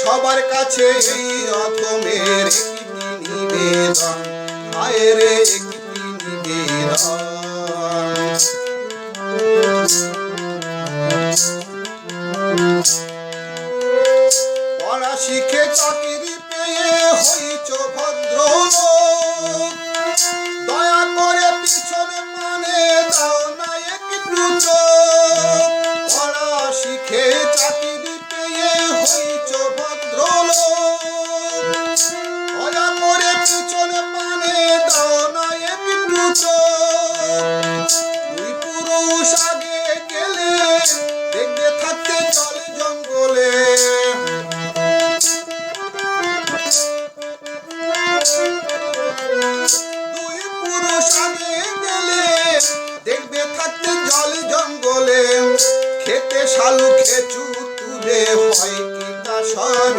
সবার কাছে অথমের একটি নিবেদন। হায় একটি নিবেদন। জলে জঙ্গলে। দুই পুরুষ আগে গেলে দেখবে থাকতে জল জঙ্গলে। খেতে শালু খেচু তুলে হয় কি তা সরল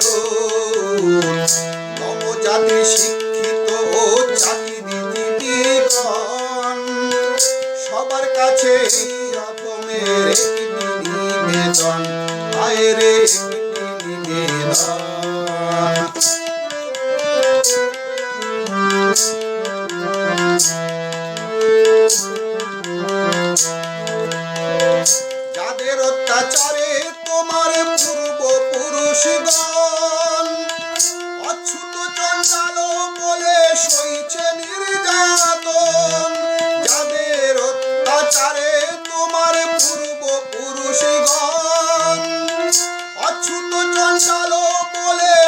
নবজাতি শিক্ষিত ও চাকরিজীবীগণ সবার কাছে অধমের নিবেদন। রে যাদের অত্যাচারে তোমার পূর্বপুরুষগণ অচ্যুত চঞ্চাল বলে সইছে নির্যাতন, যাদের অত্যাচারে তোমার পূর্বপুরুষগণ অচ্যুত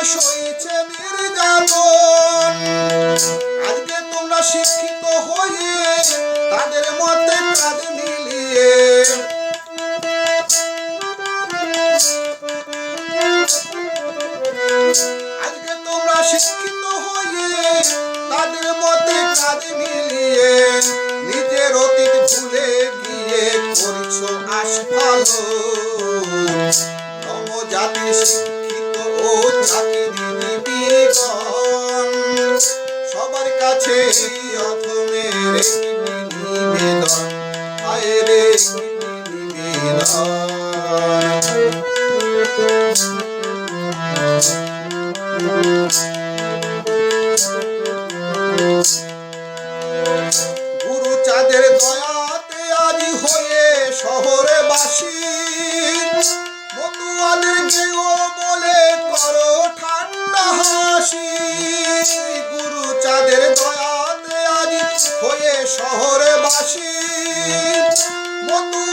সইছে নির্যাতন। আজকে তোমরা শিক্ষিত হয়ে তাদের মধ্যে কাজ মিলিয়ে আজকে তোমরা শিক্ষিত হয়ে তাদের মধ্যে কাজ মিলিয়ে নিজের অতীত ভুলে গিয়ে করছ শিক্ষিত ও চাকরিজীবীগণ সবার কাছে একটি নিবেদন। আয় রে একটি নিবেদন।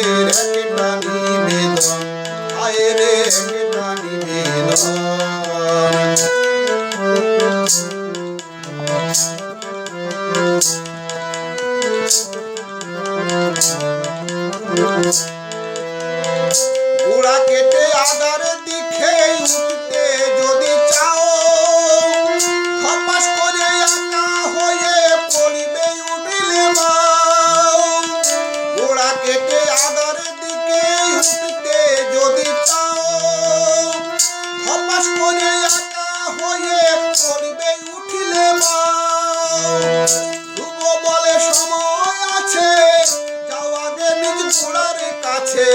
অধমের একটা নিবেদন আয় রে একটা গোড়ার কাছে।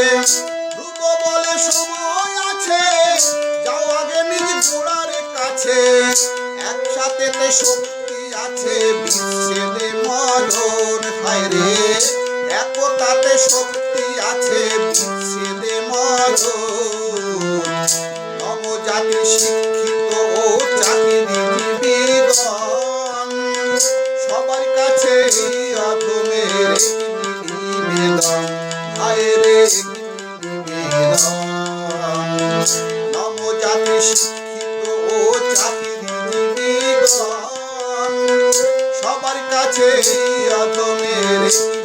ধ্রুব বলে সময় আছে, যাও আগে নিজ গোড়ার কাছে। একসাথে শক্তি আছে, বিচ্ছেদে মরণ হায় রে। একতাতে শক্তি আছে, বিচ্ছেদে চাকরিজীবীগণ সবার কাছে